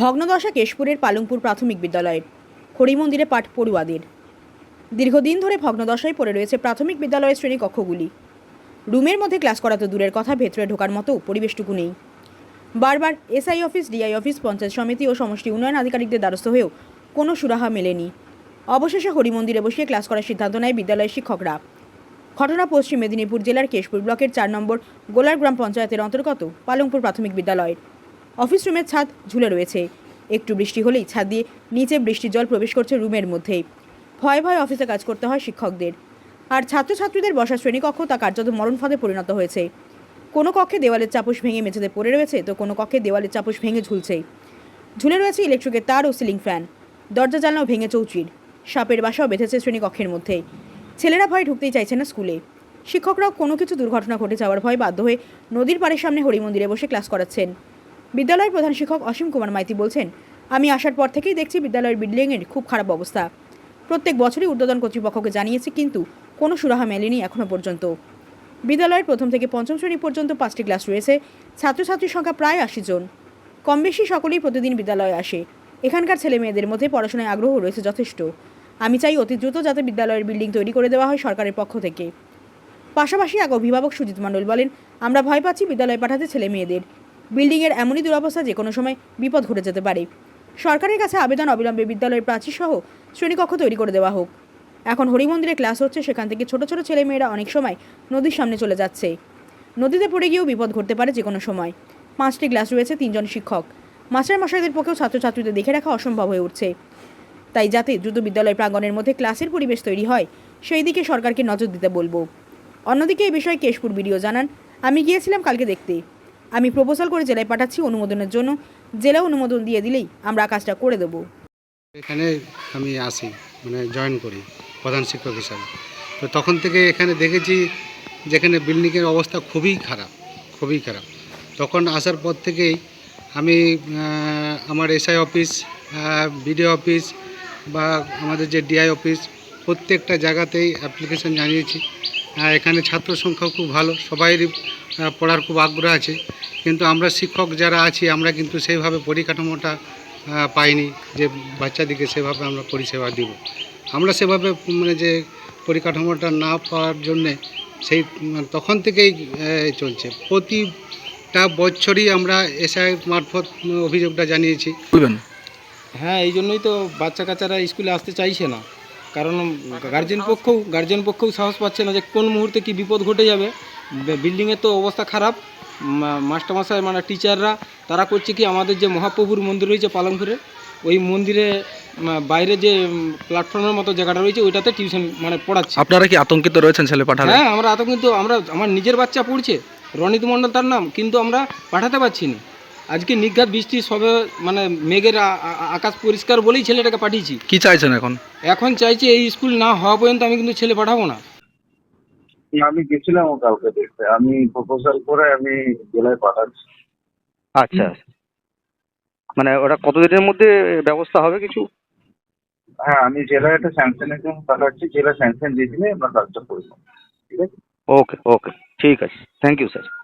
ভগ্নদশা কেশপুরের পালংপুর প্রাথমিক বিদ্যালয়ের হরিমন্দিরে পাঠ পড়ুয়াদের। দীর্ঘদিন ধরে ভগ্নদশায় পড়ে রয়েছে প্রাথমিক বিদ্যালয়ের শ্রেণি কক্ষগুলি রুমের মধ্যে ক্লাস করা তো দূরের কথা, ভেতরে ঢোকার মতো পরিবেশটুকু নেই। বারবার SI office, DI office, panchayat সমিতি ও সমষ্টি উন্নয়ন আধিকারিকদের দ্বারস্থ হয়েও কোনো সুরাহা মেলেনি। অবশেষে হরিমন্দিরে বসিয়ে ক্লাস করার সিদ্ধান্ত নেয় বিদ্যালয়ের শিক্ষকরা। ঘটনা পশ্চিম মেদিনীপুর জেলার কেশপুর ব্লকের চার নম্বর গোলার গ্রাম পঞ্চায়েতের অন্তর্গত পালংপুর প্রাথমিক বিদ্যালয়ের অফিস রুমের ছাদ ঝুলে রয়েছে। একটু বৃষ্টি হলেই ছাদ দিয়ে নিচে বৃষ্টির জল প্রবেশ করছে রুমের মধ্যেই। ভয়ে ভয়ে অফিসে কাজ করতে হয় শিক্ষকদের। আর ছাত্রছাত্রীদের বসার শ্রেণীকক্ষ তা কার্যত মরণ ফাঁদে পরিণত হয়েছে। কোনো কক্ষে দেওয়ালের চাপুশ ভেঙে মেঝেতে পড়ে রয়েছে তো কোনো কক্ষে দেওয়ালের চাপুশ ভেঙে ঝুলছে। ঝুলে রয়েছে ইলেকট্রিকের তার ও সিলিং ফ্যান। দরজা জানলাও ভেঙে চৌচির। সাপের বাসাও বেঁধেছে শ্রেণীকক্ষের মধ্যে। ছেলেরা ভয় ঢুকতেই চাইছে না স্কুলে। শিক্ষকরাও কোনো কিছু দুর্ঘটনা ঘটে যাওয়ার ভয় বাধ্য হয়ে নদীর পাড়ের সামনে হরিমন্দিরে বসে ক্লাস করাচ্ছেন। বিদ্যালয়ের প্রধান শিক্ষক অসীম কুমার মাইতি বলছেন, আমি আসার পর থেকেই দেখছি বিদ্যালয়ের বিল্ডিংয়ের খুব খারাপ অবস্থা। প্রত্যেক বছরই ঊর্ধ্বতন কর্তৃপক্ষকে জানিয়েছি, কিন্তু কোনো সুরাহা মেলেনি এখনও পর্যন্ত। বিদ্যালয়ের প্রথম থেকে পঞ্চম শ্রেণি পর্যন্ত পাঁচটি ক্লাস রয়েছে, ছাত্রছাত্রীর সংখ্যা প্রায় আশি জন। কম বেশি সকলেই প্রতিদিন বিদ্যালয়ে আসে। এখানকার ছেলে মেয়েদের মধ্যে পড়াশোনায় আগ্রহ রয়েছে যথেষ্ট। আমি চাই অতি দ্রুত যাতে বিদ্যালয়ের বিল্ডিং তৈরি করে দেওয়া হয় সরকারের পক্ষ থেকে। পাশাপাশি এক অভিভাবক সুজিত মণ্ডল বলেন, আমরা ভয় পাচ্ছি বিদ্যালয়ে পাঠাতে ছেলে মেয়েদের। বিল্ডিংয়ের এমনই দুরবস্থা যে কোনো সময় বিপদ ঘটে যেতে পারে। সরকারের কাছে আবেদন অবিলম্বে বিদ্যালয়ের প্রাচীর সহ শ্রেণীকক্ষ তৈরি করে দেওয়া হোক। এখন হরিমন্দিরে ক্লাস হচ্ছে, সেখান থেকে ছোট ছোট ছেলে মেয়েরা অনেক সময় নদীর সামনে চলে যাচ্ছে। নদীতে পড়ে গিয়েও বিপদ ঘটতে পারে যে কোনো সময়। পাঁচটি ক্লাস রয়েছে, তিনজন শিক্ষক। মাস্টার মশাইদের পক্ষেও ছাত্রছাত্রীদের দেখে রাখা অসম্ভব হয়ে উঠছে। তাই যাতে দ্রুত বিদ্যালয় প্রাঙ্গণের মধ্যে ক্লাসের পরিবেশ তৈরি হয়, সেই দিকে সরকারকে নজর দিতে বলব। অন্যদিকে এই বিষয়ে কেশপুর বিডিও জানান, আমি গিয়েছিলাম কালকে দেখতে। আমি প্রপোজাল করে জেলায় পাঠাচ্ছি অনুমোদনের জন্য। জেলা অনুমোদন দিয়ে দিলেই আমরা কাজটা করে দেবো। এখানে আমি আসি মানে জয়েন করি প্রধান শিক্ষক হিসাবে। তো তখন থেকে এখানে দেখেছি যেখানে বিল্ডিংয়ের অবস্থা খুবই খারাপ খুবই খারাপ। তখন আসার পর থেকেই আমি আমার এসআই অফিস বিডিও অফিস বা আমাদের যে ডিআই অফিস প্রত্যেকটা জায়গাতেই অ্যাপ্লিকেশন জানিয়েছি। এখানে ছাত্র সংখ্যাও খুব ভালো আহ, পড়ার খুব আগ্রহ আছে। কিন্তু আমরা শিক্ষক যারা আছি আমরা কিন্তু সেইভাবে পরিকাঠামোটা পাইনি যে বাচ্চাদিকে সেভাবে আমরা পরিষেবা দিব। আমরা সেভাবে মানে যে পরিকাঠামোটা না পাওয়ার জন্যে সেই তখন থেকেই চলছে। প্রতিটা বছরই আমরা এসআই মারফত অভিযোগটা জানিয়েছি। বলবেন? হ্যাঁ এই জন্যই তো বাচ্চা কাচ্চারা স্কুলে আসতে চাইছে না। কারণ গার্জেন পক্ষও গার্জেন পক্ষও সাহস পাচ্ছে না যে কোন মুহূর্তে কি বিপদ ঘটে যাবে। বিল্ডিংয়ের তো অবস্থা খারাপ। মাস্টারমশাই মানে টিচাররা তারা করছে কি আমাদের যে মহাপ্রভুর মন্দির রয়েছে পালংপুরে ওই মন্দিরে বাইরে যে প্ল্যাটফর্মের মতো জায়গাটা রয়েছে ওইটাতে টিউশন মানে পড়াচ্ছে। আপনারা কি আতঙ্কিত রয়েছেন ছেলে পাঠালে? হ্যাঁ আমরা আতঙ্কিত আমরা আমার নিজের বাচ্চা পড়ছে। রনিত মণ্ডল তার নাম কিন্তু আমরা পাঠাতে পারছি না। আজকে নিঘাত বৃষ্টি সবে মানে মেঘের আকাশ পরিষ্কার বলেই ছেলেটাকে পাঠিয়েছি। কি চাইছেন এখন? এখন চাইছি এই স্কুল না হওয়া পর্যন্ত আমি কিন্তু ছেলে পাঠাবো না। আমি গেছিলাম কাউকে দেখতে। আমি প্রপোজাল করে আমি জেলায় পাঠাচ্ছি। আচ্ছা। মানে ওটা কতদিনের মধ্যে ব্যবস্থা হবে কিছু? হ্যাঁ আমি জেলায় একটা স্যাংশনের জন্য পাঠাচ্ছি। জেলা স্যাংশন দিয়ে দিলে আমরা কাজটা করব ঠিক আছে? ওকে ওকে। ঠিক আছে। Thank you sir